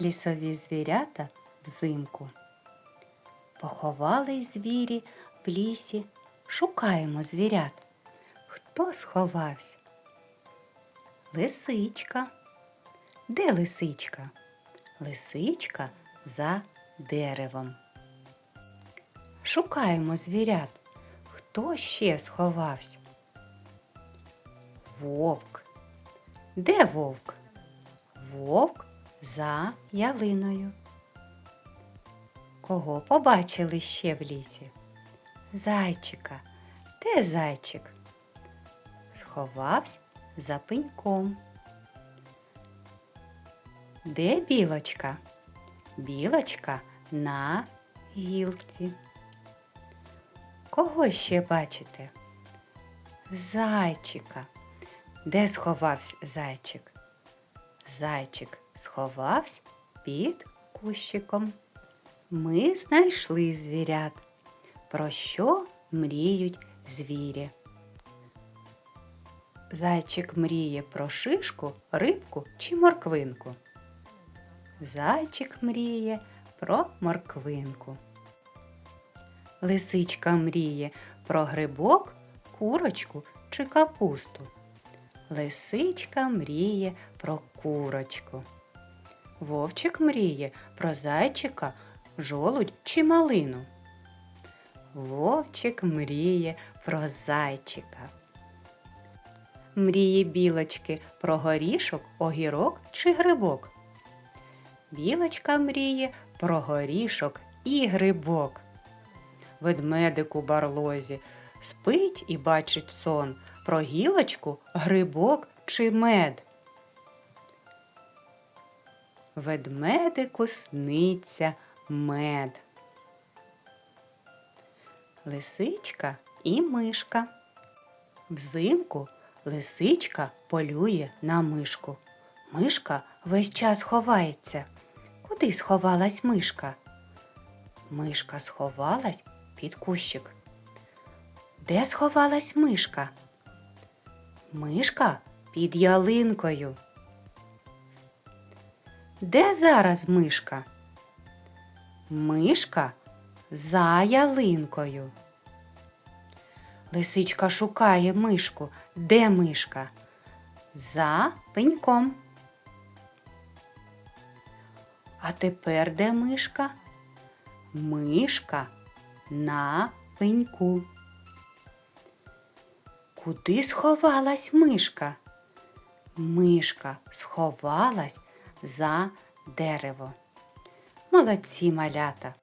лісові звірята взимку. Поховались звірі в лісі, шукаємо звірят. Хто сховався? Лисичка. Де лисичка? Лисичка за деревом. Шукаємо звірят. Хто ще сховався? Вовк. Де вовк? Вовк за ялиною. Кого побачили ще в лісі? Зайчика. Де зайчик? Сховався за пеньком. Де білочка? Білочка на гілці. Кого ще бачите? Зайчика. Де сховався зайчик? Зайчик сховався під кущиком. Ми знайшли звірят. Про що мріють звірі? Зайчик мріє про шишку, рибку чи морквинку. Зайчик мріє про морквинку. Лисичка мріє про грибок, курочку чи капусту. Лисичка мріє про курочку. Вовчик мріє про зайчика, жолудь чи малину. Вовчик мріє про зайчика. Мріє білочки про горішок, огірок чи грибок. Білочка мріє про горішок і грибок. Ведмедик у барлозі спить і бачить сон про гілочку, грибок чи мед. Ведмедику сниться мед. Лисичка і мишка. Взимку лисичка полює на мишку. Мишка весь час ховається. Куди сховалась мишка? Мишка сховалась під кущик. Де сховалась мишка? Мишка під ялинкою. Де зараз мишка? Мишка за ялинкою. Лисичка шукає мишку. Де мишка? За пеньком. А тепер де мишка? Мишка на пеньку. Куди сховалась мишка? Мишка сховалась за дерево. Молодці малята.